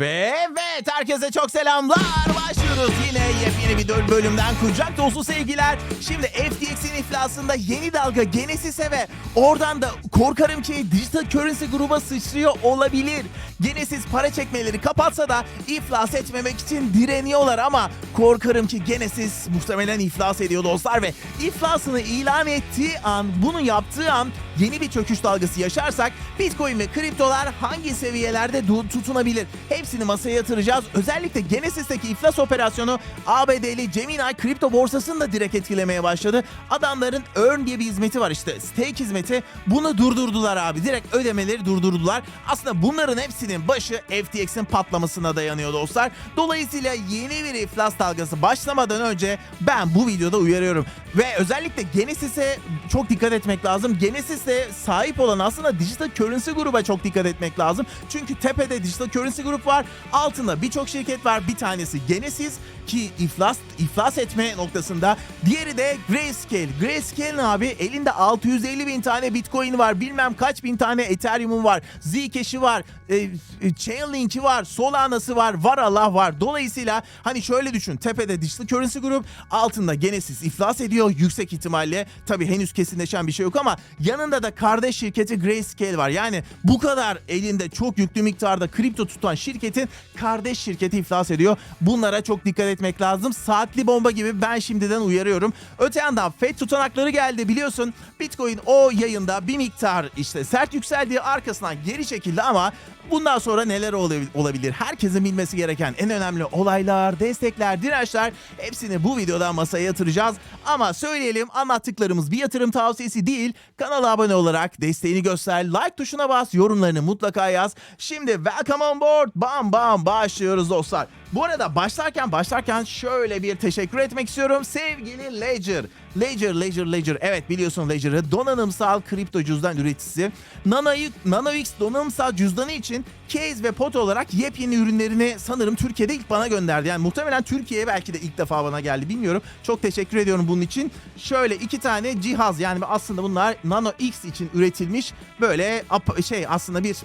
Ve evet herkese çok selamlar. Başlıyoruz yine yepyeni bir bölümden kucak dolusu sevgiler. Şimdi FTX'in iflasında yeni dalga Genesis'e ve oradan da korkarım ki Digital Currency gruba sıçrıyor olabilir. Genesis para çekmeleri kapatsa da iflas etmemek için direniyorlar ama korkarım ki Genesis muhtemelen iflas ediyor dostlar ve iflasını ilan ettiği an bunu yaptığı an yeni bir çöküş dalgası yaşarsak Bitcoin ve kriptolar hangi seviyelerde tutunabilir? Hepsini masaya yatıracağız. Özellikle Genesis'teki iflas operasyonu ABD'li Gemini kripto borsasını da direkt etkilemeye başladı. Adamların Earn diye bir hizmeti var işte stake hizmeti. Bunu durdurdular abi. Direkt ödemeleri durdurdular. Aslında bunların hepsinin başı FTX'in patlamasına dayanıyor dostlar. Dolayısıyla yeni bir iflas dalgası başlamadan önce ben bu videoda uyarıyorum. Ve özellikle Genesis'e çok dikkat etmek lazım. Genesis'e sahip olan aslında Digital Currency gruba çok dikkat etmek lazım. Çünkü tepede Digital Currency grup var. Altında birçok şirket var. Bir tanesi Genesis ki iflas iflas etme noktasında. Diğeri de Grayscale. Grayscale abi elinde 650 bin tane Bitcoin var. Bilmem kaç bin tane Ethereum'un var. Zcash'i var. E, e, Chainlink'i var. Solana'sı var. Var Allah var. Dolayısıyla hani şöyle düşün. Tepede Digital Currency Group altında Genesis iflas ediyor yüksek ihtimalle. Tabii henüz kesinleşen bir şey yok ama yanında da kardeş şirketi Grayscale var. Yani bu kadar elinde çok yüklü miktarda kripto tutan şirketin kardeş şirketi iflas ediyor. Bunlara çok dikkat etmek lazım. Saatli bomba gibi ben şimdiden uyarıyorum. Öte yandan FED tutanakları geldi biliyorsun. Bitcoin o yayında bir miktar işte sert yükseldiği arkasından geri çekildi ama bundan sonra neler olabil- olabilir? Herkesin bilmesi gereken en önemli olaylar, destekler, dirençler hepsini bu videoda masaya yatıracağız. Ama söyleyelim anlattıklarımız bir yatırım tavsiyesi değil. Kanala abone olarak desteğini göster, like tuşuna bas, yorumlarını mutlaka yaz. Şimdi welcome on board, bam bam başlıyoruz dostlar. Bu arada başlarken başlarken şöyle bir teşekkür etmek istiyorum sevgili Ledger. Ledger, Ledger, Ledger. Evet biliyorsun Ledger'ı donanımsal kripto cüzdan üreticisi. Nano, NanoX donanımsal cüzdanı için case ve pot olarak yepyeni ürünlerini sanırım Türkiye'de ilk bana gönderdi. Yani muhtemelen Türkiye'ye belki de ilk defa bana geldi bilmiyorum. Çok teşekkür ediyorum bunun için. Şöyle iki tane cihaz yani aslında bunlar Nano X için üretilmiş böyle şey aslında bir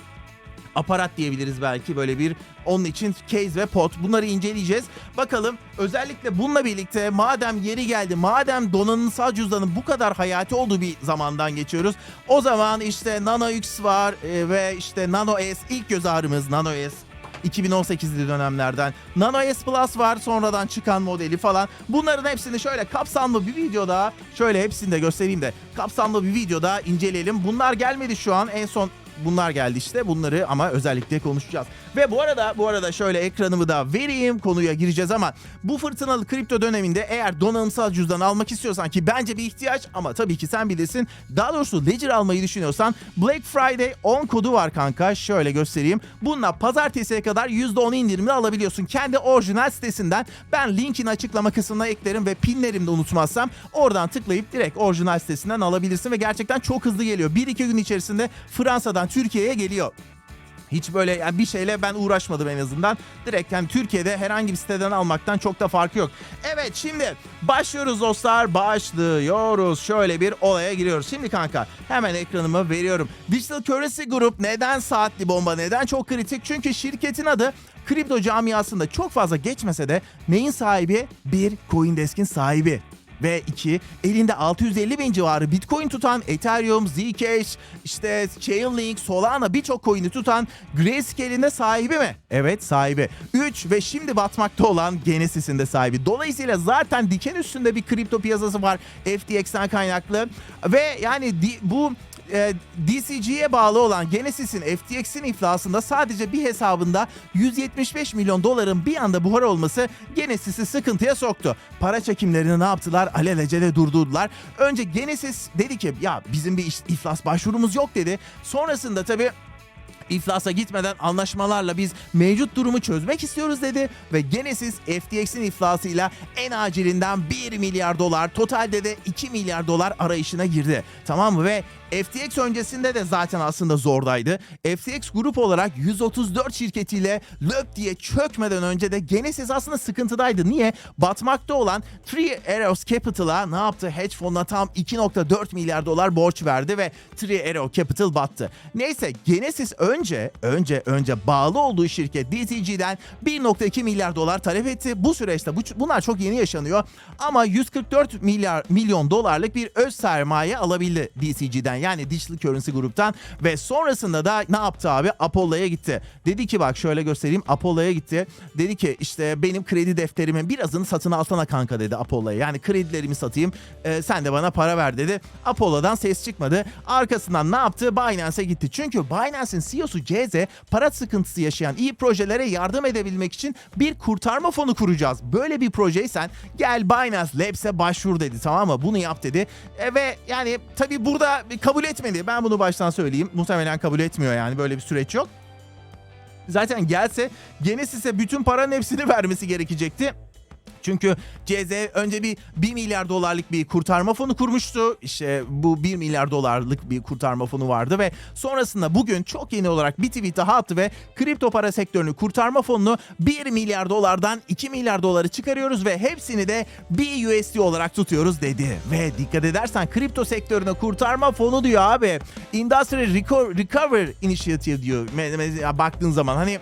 aparat diyebiliriz belki böyle bir onun için case ve pot bunları inceleyeceğiz. Bakalım özellikle bununla birlikte madem yeri geldi madem donanımsal cüzdanın bu kadar hayati olduğu bir zamandan geçiyoruz. O zaman işte Nano X var e, ve işte Nano S ilk göz ağrımız Nano S 2018'li dönemlerden. Nano S Plus var sonradan çıkan modeli falan. Bunların hepsini şöyle kapsamlı bir videoda şöyle hepsini de göstereyim de kapsamlı bir videoda inceleyelim. Bunlar gelmedi şu an en son bunlar geldi işte. Bunları ama özellikle konuşacağız. Ve bu arada bu arada şöyle ekranımı da vereyim. Konuya gireceğiz ama bu fırtınalı kripto döneminde eğer donanımsal cüzdan almak istiyorsan ki bence bir ihtiyaç ama tabii ki sen bilirsin. Daha doğrusu Ledger almayı düşünüyorsan Black Friday 10 kodu var kanka. Şöyle göstereyim. Bununla pazartesiye kadar %10 indirimli alabiliyorsun. Kendi orijinal sitesinden ben linkin açıklama kısmına eklerim ve pinlerimi de unutmazsam oradan tıklayıp direkt orijinal sitesinden alabilirsin ve gerçekten çok hızlı geliyor. 1-2 gün içerisinde Fransa'dan Türkiye'ye geliyor. Hiç böyle yani bir şeyle ben uğraşmadım en azından. Direkt yani Türkiye'de herhangi bir siteden almaktan çok da farkı yok. Evet şimdi başlıyoruz dostlar. Başlıyoruz. Şöyle bir olaya giriyoruz. Şimdi kanka hemen ekranımı veriyorum. Digital Currency Group neden saatli bomba? Neden çok kritik? Çünkü şirketin adı kripto camiasında çok fazla geçmese de neyin sahibi? Bir Coindesk'in sahibi ve 2 elinde 650 bin civarı Bitcoin tutan Ethereum, Zcash, işte Chainlink, Solana birçok coin'i tutan Grayscale'in de sahibi mi? Evet sahibi. 3 ve şimdi batmakta olan Genesis'in de sahibi. Dolayısıyla zaten diken üstünde bir kripto piyasası var FTX'ten kaynaklı ve yani bu e, DCG'ye bağlı olan Genesis'in FTX'in iflasında sadece bir hesabında 175 milyon doların bir anda buhar olması Genesis'i sıkıntıya soktu. Para çekimlerini ne yaptılar? Alelacele durdurdular. Önce Genesis dedi ki ya bizim bir iflas başvurumuz yok dedi. Sonrasında tabii İflasa gitmeden anlaşmalarla biz mevcut durumu çözmek istiyoruz dedi ve Genesis FTX'in iflasıyla en acilinden 1 milyar dolar totalde de 2 milyar dolar arayışına girdi. Tamam mı? Ve FTX öncesinde de zaten aslında zordaydı. FTX grup olarak 134 şirketiyle löp diye çökmeden önce de Genesis aslında sıkıntıdaydı. Niye? Batmakta olan Three Arrows Capital'a ne yaptı? Hedge fonuna tam 2.4 milyar dolar borç verdi ve Three Arrow Capital battı. Neyse Genesis önce önce önce bağlı olduğu şirket DTG'den 1.2 milyar dolar talep etti. Bu süreçte bu, bunlar çok yeni yaşanıyor ama 144 milyar milyon dolarlık bir öz sermaye alabildi DCG'den yani Digital Currency Group'tan ve sonrasında da ne yaptı abi? Apollo'ya gitti. Dedi ki bak şöyle göstereyim Apollo'ya gitti. Dedi ki işte benim kredi defterimin birazını satın alsana kanka dedi Apollo'ya. Yani kredilerimi satayım e, sen de bana para ver dedi. Apollo'dan ses çıkmadı. Arkasından ne yaptı? Binance'e gitti. Çünkü Binance'in CEO'su CZ para sıkıntısı yaşayan iyi projelere yardım edebilmek için bir kurtarma fonu kuracağız. Böyle bir projeysen gel Binance Labs'e başvur dedi tamam mı? Bunu yap dedi. E, ve yani tabii burada kabul etmedi. Ben bunu baştan söyleyeyim. Muhtemelen kabul etmiyor yani böyle bir süreç yok. Zaten gelse Genesis'e bütün paranın hepsini vermesi gerekecekti. Çünkü CZ önce bir 1 milyar dolarlık bir kurtarma fonu kurmuştu. İşte bu 1 milyar dolarlık bir kurtarma fonu vardı ve sonrasında bugün çok yeni olarak bir tweet daha attı ve kripto para sektörünü kurtarma fonunu 1 milyar dolardan 2 milyar doları çıkarıyoruz ve hepsini de BUSD olarak tutuyoruz dedi. Ve dikkat edersen kripto sektörüne kurtarma fonu diyor abi. Industry Reco- Recovery Initiative diyor. Baktığın zaman hani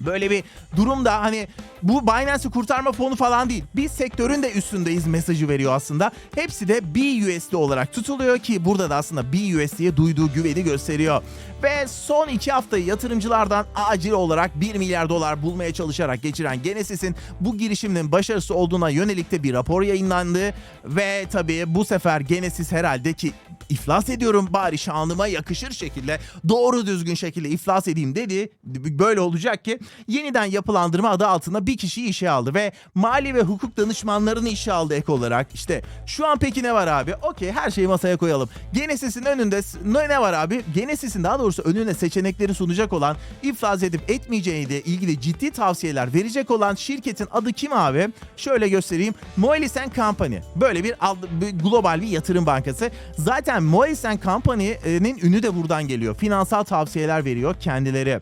Böyle bir durumda hani bu Binance'ı kurtarma fonu falan değil. Biz sektörün de üstündeyiz mesajı veriyor aslında. Hepsi de BUSD olarak tutuluyor ki burada da aslında BUSD'ye duyduğu güveni gösteriyor. Ve son iki haftayı yatırımcılardan acil olarak 1 milyar dolar bulmaya çalışarak geçiren Genesis'in bu girişiminin başarısı olduğuna yönelik de bir rapor yayınlandı. Ve tabii bu sefer Genesis herhalde ki iflas ediyorum bari şanıma yakışır şekilde doğru düzgün şekilde iflas edeyim dedi. Böyle olacak ki yeniden yapılandırma adı altında bir kişiyi işe aldı ve mali ve hukuk danışmanlarını işe aldı ek olarak. İşte şu an peki ne var abi? Okey her şeyi masaya koyalım. Genesis'in önünde ne var abi? Genesis'in daha doğrusu önüne seçenekleri sunacak olan iflas edip etmeyeceğiyle ilgili ciddi tavsiyeler verecek olan şirketin adı kim abi? Şöyle göstereyim. Moelis Company. Böyle bir, ad- bir global bir yatırım bankası. Zaten Moelis Company'nin ünü de buradan geliyor. Finansal tavsiyeler veriyor kendileri.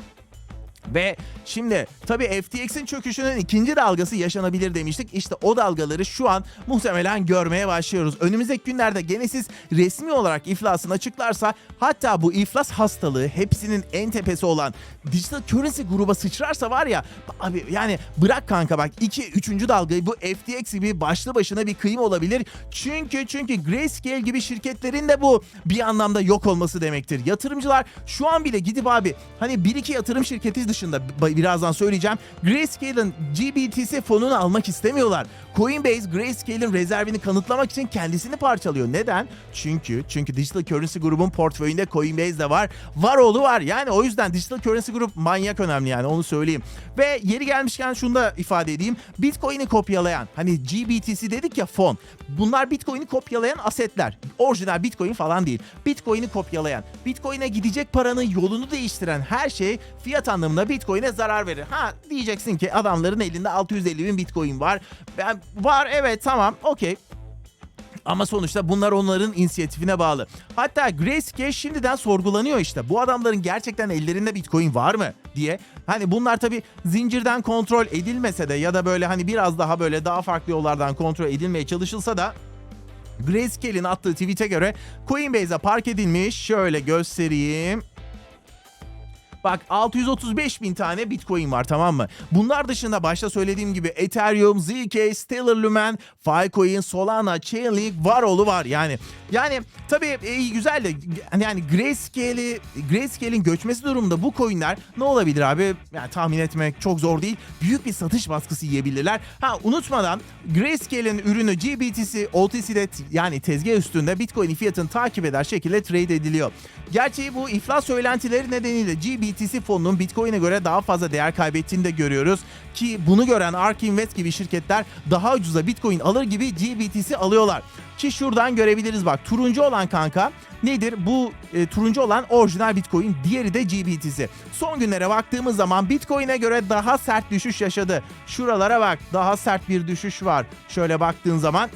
Ve şimdi tabii FTX'in çöküşünün ikinci dalgası yaşanabilir demiştik. İşte o dalgaları şu an muhtemelen görmeye başlıyoruz. Önümüzdeki günlerde Genesis resmi olarak iflasını açıklarsa hatta bu iflas hastalığı hepsinin en tepesi olan Digital Currency gruba sıçrarsa var ya abi yani bırak kanka bak 2 3. dalgayı bu FTX gibi başlı başına bir kıyım olabilir. Çünkü çünkü Grayscale gibi şirketlerin de bu bir anlamda yok olması demektir. Yatırımcılar şu an bile gidip abi hani bir iki yatırım şirketi dışında birazdan söyleyeceğim. Grayscale'ın GBTC fonunu almak istemiyorlar. Coinbase Grayscale'in rezervini kanıtlamak için kendisini parçalıyor. Neden? Çünkü çünkü Digital Currency grubun portföyünde Coinbase de var. Var oğlu var. Yani o yüzden Digital Currency Group manyak önemli yani onu söyleyeyim. Ve yeri gelmişken şunu da ifade edeyim. Bitcoin'i kopyalayan hani GBTC dedik ya fon. Bunlar Bitcoin'i kopyalayan asetler. Orijinal Bitcoin falan değil. Bitcoin'i kopyalayan, Bitcoin'e gidecek paranın yolunu değiştiren her şey fiyat anlamında Bitcoin'e zarar verir. Ha diyeceksin ki adamların elinde 650 bin Bitcoin var. Ben, var evet tamam okey. Ama sonuçta bunlar onların inisiyatifine bağlı. Hatta Grayscale şimdiden sorgulanıyor işte. Bu adamların gerçekten ellerinde Bitcoin var mı diye. Hani bunlar tabii zincirden kontrol edilmese de ya da böyle hani biraz daha böyle daha farklı yollardan kontrol edilmeye çalışılsa da Grayscale'in attığı tweet'e göre Coinbase'e park edilmiş. Şöyle göstereyim. Bak 635 bin tane Bitcoin var tamam mı? Bunlar dışında başta söylediğim gibi Ethereum, ZK, Stellar Lumen, Filecoin, Solana, Chainlink, Varol'u var yani. Yani tabii e, güzel de yani Grayscale'i Grayscale'in göçmesi durumunda bu coinler ne olabilir abi? Yani tahmin etmek çok zor değil. Büyük bir satış baskısı yiyebilirler. Ha unutmadan Grayscale'in ürünü GBTC, OTC'de yani tezgah üstünde Bitcoin fiyatını takip eder şekilde trade ediliyor. Gerçi bu iflas söylentileri nedeniyle GBTC fonunun Bitcoin'e göre daha fazla değer kaybettiğini de görüyoruz. Ki bunu gören ARK Invest gibi şirketler daha ucuza Bitcoin alır gibi GBTC alıyorlar. Ki şuradan görebiliriz bak turuncu olan kanka nedir? Bu e, turuncu olan orijinal Bitcoin, diğeri de GBTC. Son günlere baktığımız zaman Bitcoin'e göre daha sert düşüş yaşadı. Şuralara bak daha sert bir düşüş var. Şöyle baktığın zaman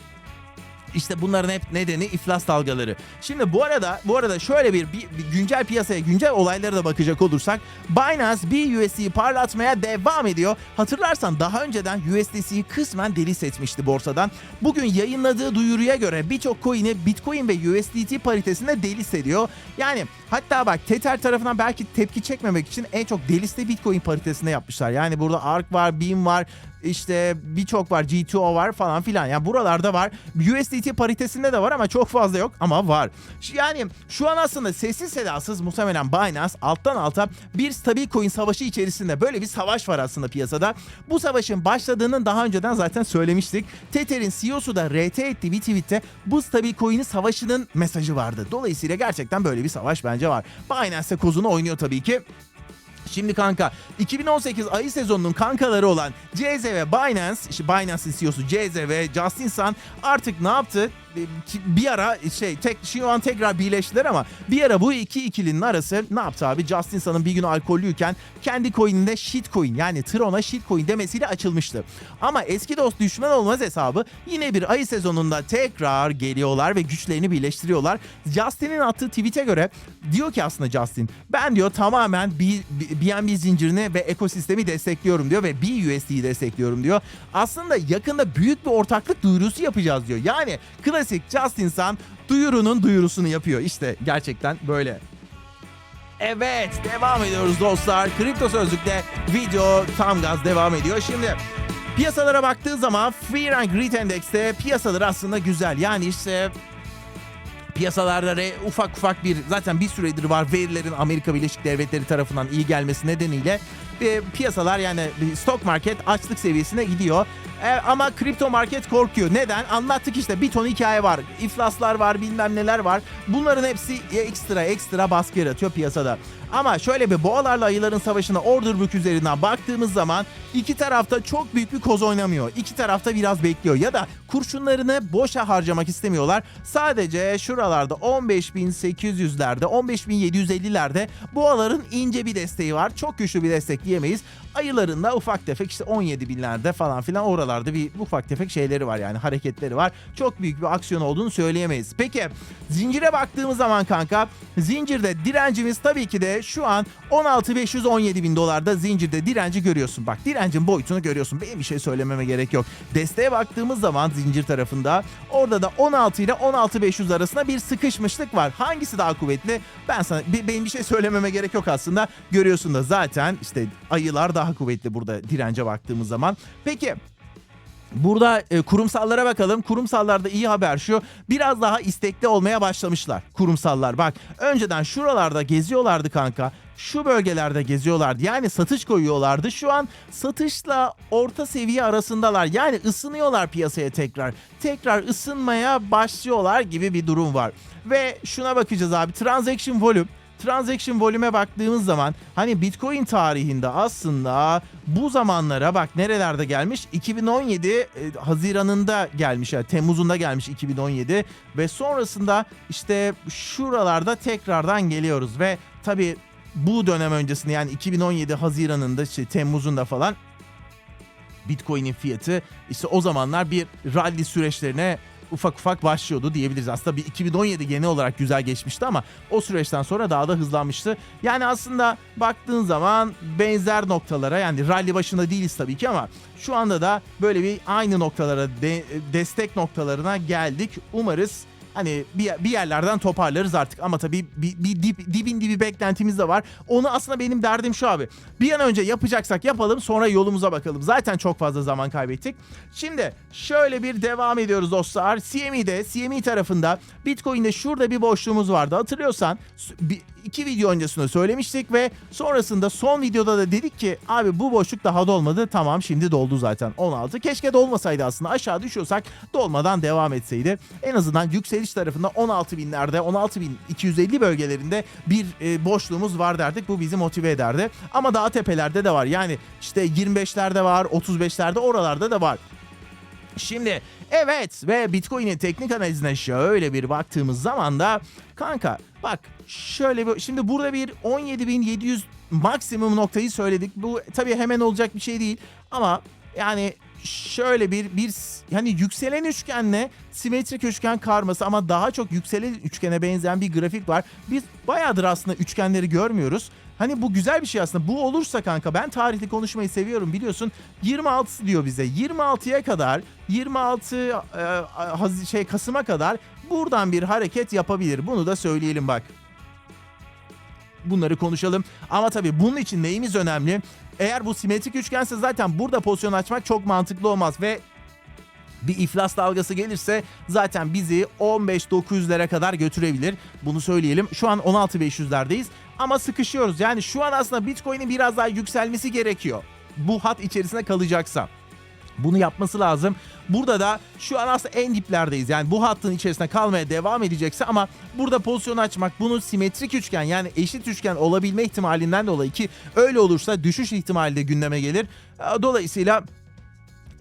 İşte bunların hep nedeni iflas dalgaları. Şimdi bu arada bu arada şöyle bir, bir, bir güncel piyasaya, güncel olaylara da bakacak olursak Binance BUSD'yi parlatmaya devam ediyor. Hatırlarsan daha önceden USDC'yi kısmen delis etmişti borsadan. Bugün yayınladığı duyuruya göre birçok coin'i Bitcoin ve USDT paritesinde delis ediyor. Yani hatta bak Tether tarafından belki tepki çekmemek için en çok deliste Bitcoin paritesinde yapmışlar. Yani burada ARK var, Beam var, işte birçok var G2O var falan filan. Yani buralarda var. USDT paritesinde de var ama çok fazla yok ama var. Yani şu an aslında sessiz sedasız muhtemelen Binance alttan alta bir stabil coin savaşı içerisinde böyle bir savaş var aslında piyasada. Bu savaşın başladığını daha önceden zaten söylemiştik. Tether'in CEO'su da RT etti bir tweette bu stabil coin'i savaşının mesajı vardı. Dolayısıyla gerçekten böyle bir savaş bence var. Binance de kozunu oynuyor tabii ki. Şimdi kanka 2018 ayı sezonunun kankaları olan CZ ve Binance, işte Binance'in CEO'su CZ ve Justin Sun artık ne yaptı? Bir ara şey tek şu an tekrar birleştiler ama bir ara bu iki ikilinin arası ne yaptı abi? Justin Sun'ın bir gün alkollüyken kendi coin'inde shitcoin yani Tron'a shitcoin demesiyle açılmıştı. Ama eski dost düşman olmaz hesabı yine bir ayı sezonunda tekrar geliyorlar ve güçlerini birleştiriyorlar. Justin'in attığı tweet'e göre diyor ki aslında Justin ben diyor tamamen BNB zincirini ve ekosistemi destekliyorum diyor ve BUSD'yi destekliyorum diyor. Aslında yakında büyük bir ortaklık duyurusu yapacağız diyor. Yani klasik Justin Sun duyurunun duyurusunu yapıyor. İşte gerçekten böyle. Evet devam ediyoruz dostlar. Kripto Sözlük'te video tam gaz devam ediyor. Şimdi piyasalara baktığı zaman Fear and Greed Endex'te piyasalar aslında güzel. Yani işte piyasalarda re- ufak ufak bir zaten bir süredir var verilerin Amerika Birleşik Devletleri tarafından iyi gelmesi nedeniyle e, piyasalar yani stock market açlık seviyesine gidiyor. E, ama kripto market korkuyor. Neden? Anlattık işte bir ton hikaye var. İflaslar var bilmem neler var. Bunların hepsi ekstra ekstra baskı yaratıyor piyasada. Ama şöyle bir boğalarla ayıların savaşına order book üzerinden baktığımız zaman iki tarafta çok büyük bir koz oynamıyor. İki tarafta biraz bekliyor ya da kurşunlarını boşa harcamak istemiyorlar. Sadece şuralarda 15.800'lerde 15.750'lerde boğaların ince bir desteği var. Çok güçlü bir destek diyemeyiz. Ayıların da ufak tefek işte 17 binlerde falan filan oralarda bir ufak tefek şeyleri var yani hareketleri var. Çok büyük bir aksiyon olduğunu söyleyemeyiz. Peki zincire baktığımız zaman kanka zincirde direncimiz tabii ki de şu an 16.517 bin dolarda zincirde direnci görüyorsun. Bak direncin boyutunu görüyorsun. Benim bir şey söylememe gerek yok. Desteğe baktığımız zaman zincir tarafında orada da 16 ile 16.500 arasında bir sıkışmışlık var. Hangisi daha kuvvetli? Ben sana be- benim bir şey söylememe gerek yok aslında. Görüyorsun da zaten işte ayılar daha kuvvetli burada dirence baktığımız zaman. Peki Burada e, kurumsallara bakalım. Kurumsallarda iyi haber şu. Biraz daha istekli olmaya başlamışlar kurumsallar. Bak önceden şuralarda geziyorlardı kanka. Şu bölgelerde geziyorlardı. Yani satış koyuyorlardı. Şu an satışla orta seviye arasındalar. Yani ısınıyorlar piyasaya tekrar. Tekrar ısınmaya başlıyorlar gibi bir durum var. Ve şuna bakacağız abi. Transaction volume transaction volüme baktığımız zaman hani Bitcoin tarihinde aslında bu zamanlara bak nerelerde gelmiş? 2017 e, Haziran'ında gelmiş yani Temmuz'unda gelmiş 2017 ve sonrasında işte şuralarda tekrardan geliyoruz ve tabi bu dönem öncesinde yani 2017 Haziran'ında işte Temmuz'unda falan Bitcoin'in fiyatı işte o zamanlar bir rally süreçlerine ufak ufak başlıyordu diyebiliriz. Aslında bir 2017 genel olarak güzel geçmişti ama o süreçten sonra daha da hızlanmıştı. Yani aslında baktığın zaman benzer noktalara yani rally başında değiliz tabii ki ama şu anda da böyle bir aynı noktalara de- destek noktalarına geldik. Umarız hani bir, bir yerlerden toparlarız artık ama tabii bir, bir dip, dibin dibi beklentimiz de var. Onu aslında benim derdim şu abi. Bir an önce yapacaksak yapalım sonra yolumuza bakalım. Zaten çok fazla zaman kaybettik. Şimdi şöyle bir devam ediyoruz dostlar. CME'de, CME tarafında Bitcoin'de şurada bir boşluğumuz vardı. Hatırlıyorsan iki video öncesinde söylemiştik ve sonrasında son videoda da dedik ki abi bu boşluk daha dolmadı. Tamam şimdi doldu zaten 16. Keşke dolmasaydı aslında aşağı düşüyorsak dolmadan devam etseydi. En azından yükseliş tarafında 16 binlerde 16 bin 250 bölgelerinde bir e, boşluğumuz var derdik. Bu bizi motive ederdi. Ama daha tepelerde de var. Yani işte 25'lerde var 35'lerde oralarda da var. Şimdi evet ve Bitcoin'in teknik analizine şöyle bir baktığımız zaman da kanka bak şöyle bir şimdi burada bir 17.700 maksimum noktayı söyledik. Bu tabii hemen olacak bir şey değil ama yani şöyle bir bir yani yükselen üçgenle simetrik üçgen karması ama daha çok yükselen üçgene benzeyen bir grafik var. Biz bayağıdır aslında üçgenleri görmüyoruz. Hani bu güzel bir şey aslında. Bu olursa kanka ben tarihli konuşmayı seviyorum biliyorsun. 26 diyor bize. 26'ya kadar 26 e, şey Kasım'a kadar buradan bir hareket yapabilir. Bunu da söyleyelim bak. Bunları konuşalım. Ama tabii bunun için neyimiz önemli? Eğer bu simetrik üçgense zaten burada pozisyon açmak çok mantıklı olmaz ve bir iflas dalgası gelirse zaten bizi 15-900'lere kadar götürebilir. Bunu söyleyelim. Şu an 16-500'lerdeyiz ama sıkışıyoruz. Yani şu an aslında Bitcoin'in biraz daha yükselmesi gerekiyor. Bu hat içerisinde kalacaksa. Bunu yapması lazım. Burada da şu an aslında en diplerdeyiz. Yani bu hattın içerisinde kalmaya devam edecekse ama burada pozisyon açmak bunun simetrik üçgen yani eşit üçgen olabilme ihtimalinden dolayı ki öyle olursa düşüş ihtimali de gündeme gelir. Dolayısıyla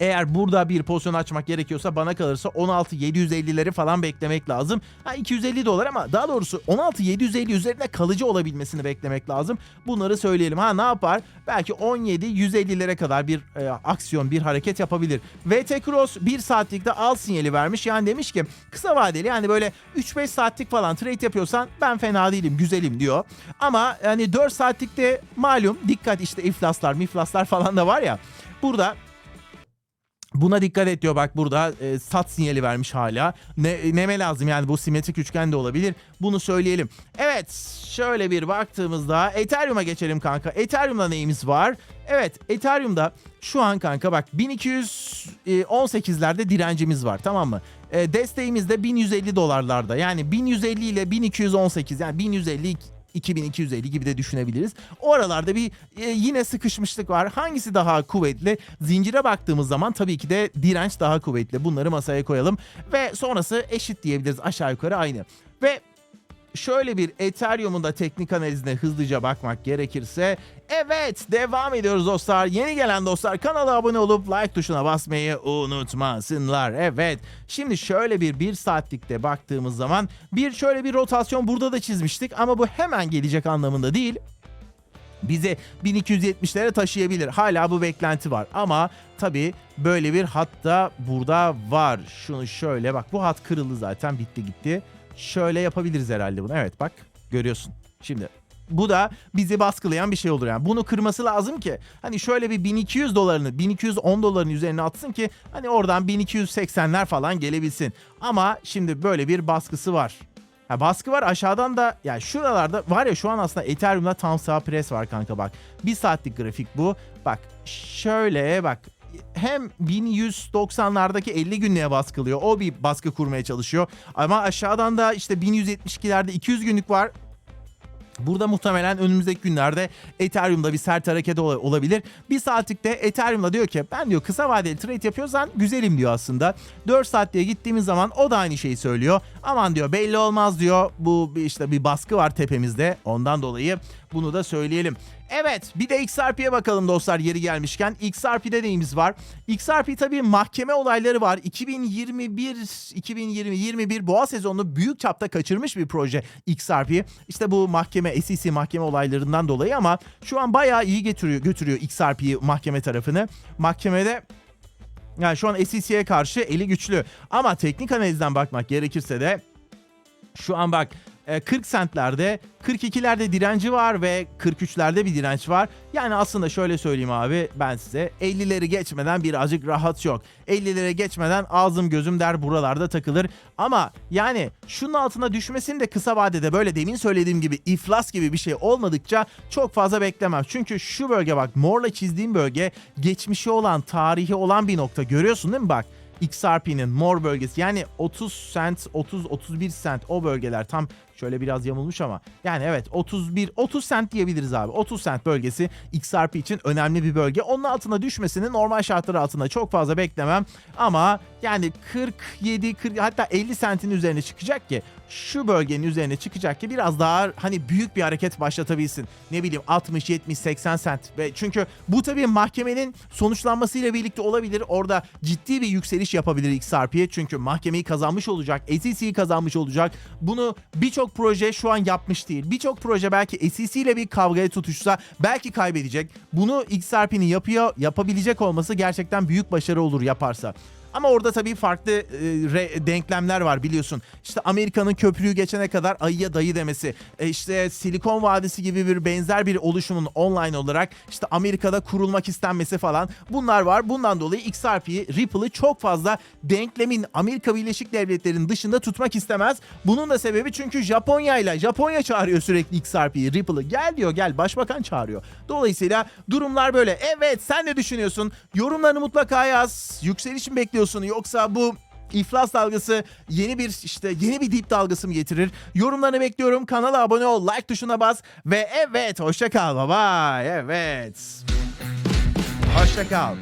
eğer burada bir pozisyon açmak gerekiyorsa bana kalırsa 16-750'leri falan beklemek lazım. Ha 250 dolar ama daha doğrusu 16-750 üzerinde kalıcı olabilmesini beklemek lazım. Bunları söyleyelim. Ha ne yapar? Belki 17-150'lere kadar bir e, aksiyon, bir hareket yapabilir. VT Cross 1 saatlikte al sinyali vermiş. Yani demiş ki kısa vadeli yani böyle 3-5 saatlik falan trade yapıyorsan ben fena değilim, güzelim diyor. Ama yani 4 saatlikte malum dikkat işte iflaslar, miflaslar falan da var ya. Burada Buna dikkat et diyor bak burada e, sat sinyali vermiş hala. Ne, neme lazım yani bu simetrik üçgen de olabilir. Bunu söyleyelim. Evet şöyle bir baktığımızda Ethereum'a geçelim kanka. Ethereum'da neyimiz var? Evet Ethereum'da şu an kanka bak 1218'lerde direncimiz var tamam mı? E, desteğimiz de 1150 dolarlarda. Yani 1150 ile 1218 yani 1150 2250 gibi de düşünebiliriz. O aralarda bir e, yine sıkışmışlık var. Hangisi daha kuvvetli? Zincire baktığımız zaman tabii ki de direnç daha kuvvetli. Bunları masaya koyalım ve sonrası eşit diyebiliriz aşağı yukarı aynı. Ve şöyle bir Ethereum'un da teknik analizine hızlıca bakmak gerekirse evet devam ediyoruz dostlar. Yeni gelen dostlar kanala abone olup like tuşuna basmayı unutmasınlar. Evet şimdi şöyle bir bir saatlikte baktığımız zaman bir şöyle bir rotasyon burada da çizmiştik ama bu hemen gelecek anlamında değil bize 1270'lere taşıyabilir. Hala bu beklenti var ama tabii böyle bir hat da burada var. Şunu şöyle bak bu hat kırıldı zaten bitti gitti. Şöyle yapabiliriz herhalde bunu. Evet bak görüyorsun. Şimdi bu da bizi baskılayan bir şey olur yani. Bunu kırması lazım ki hani şöyle bir 1200 dolarını 1210 doların üzerine atsın ki hani oradan 1280'ler falan gelebilsin. Ama şimdi böyle bir baskısı var. Ha, baskı var aşağıdan da yani şuralarda var ya şu an aslında Ethereum'da tam sağ pres var kanka bak. Bir saatlik grafik bu. Bak şöyle bak hem 1190'lardaki 50 günlüğe baskılıyor. O bir baskı kurmaya çalışıyor. Ama aşağıdan da işte 1172'lerde 200 günlük var. Burada muhtemelen önümüzdeki günlerde Ethereum'da bir sert hareket ol- olabilir. Bir saatlikte Ethereum'da diyor ki ben diyor kısa vadeli trade yapıyorsan güzelim diyor aslında. 4 saatliğe gittiğimiz zaman o da aynı şeyi söylüyor. Aman diyor belli olmaz diyor. Bu işte bir baskı var tepemizde. Ondan dolayı bunu da söyleyelim. Evet bir de XRP'ye bakalım dostlar yeri gelmişken. XRP'de neyimiz var? XRP tabii mahkeme olayları var. 2021-2020-21 boğa sezonunu büyük çapta kaçırmış bir proje XRP. İşte bu mahkeme SEC mahkeme olaylarından dolayı ama şu an bayağı iyi getiriyor, götürüyor XRP'yi mahkeme tarafını. Mahkemede yani şu an SEC'ye karşı eli güçlü. Ama teknik analizden bakmak gerekirse de şu an bak 40 sentlerde 42'lerde direnci var ve 43'lerde bir direnç var. Yani aslında şöyle söyleyeyim abi ben size 50'leri geçmeden birazcık rahat yok. 50'lere geçmeden ağzım gözüm der buralarda takılır. Ama yani şunun altına düşmesini de kısa vadede böyle demin söylediğim gibi iflas gibi bir şey olmadıkça çok fazla beklemem. Çünkü şu bölge bak morla çizdiğim bölge geçmişi olan tarihi olan bir nokta görüyorsun değil mi bak. XRP'nin mor bölgesi yani 30 cent 30 31 cent o bölgeler tam şöyle biraz yamulmuş ama yani evet 31 30 cent diyebiliriz abi. 30 cent bölgesi XRP için önemli bir bölge. Onun altına düşmesini normal şartlar altında çok fazla beklemem ama yani 47 40 hatta 50 centin üzerine çıkacak ki şu bölgenin üzerine çıkacak ki biraz daha hani büyük bir hareket başlatabilsin. Ne bileyim 60, 70, 80 sent. Ve çünkü bu tabii mahkemenin sonuçlanmasıyla birlikte olabilir. Orada ciddi bir yükseliş yapabilir XRP. Çünkü mahkemeyi kazanmış olacak. SEC'yi kazanmış olacak. Bunu birçok proje şu an yapmış değil. Birçok proje belki SEC ile bir kavgaya tutuşsa belki kaybedecek. Bunu XRP'nin yapıyor, yapabilecek olması gerçekten büyük başarı olur yaparsa. Ama orada tabii farklı e, re- denklemler var biliyorsun. İşte Amerika'nın köprüyü geçene kadar ayıya dayı demesi. E, işte Silikon Vadisi gibi bir benzer bir oluşumun online olarak işte Amerika'da kurulmak istenmesi falan. Bunlar var. Bundan dolayı XRP'yi, Ripple'ı çok fazla denklemin Amerika Birleşik Devletleri'nin dışında tutmak istemez. Bunun da sebebi çünkü Japonya ile Japonya çağırıyor sürekli XRP'yi, Ripple'ı. Gel diyor gel başbakan çağırıyor. Dolayısıyla durumlar böyle. Evet sen ne düşünüyorsun? Yorumlarını mutlaka yaz. Yükseliş mi bekliyorsun yoksa bu iflas dalgası yeni bir işte yeni bir dip dalgası mı getirir? Yorumlarını bekliyorum. Kanala abone ol, like tuşuna bas ve evet hoşça kal baba. Evet. Hoşça kal.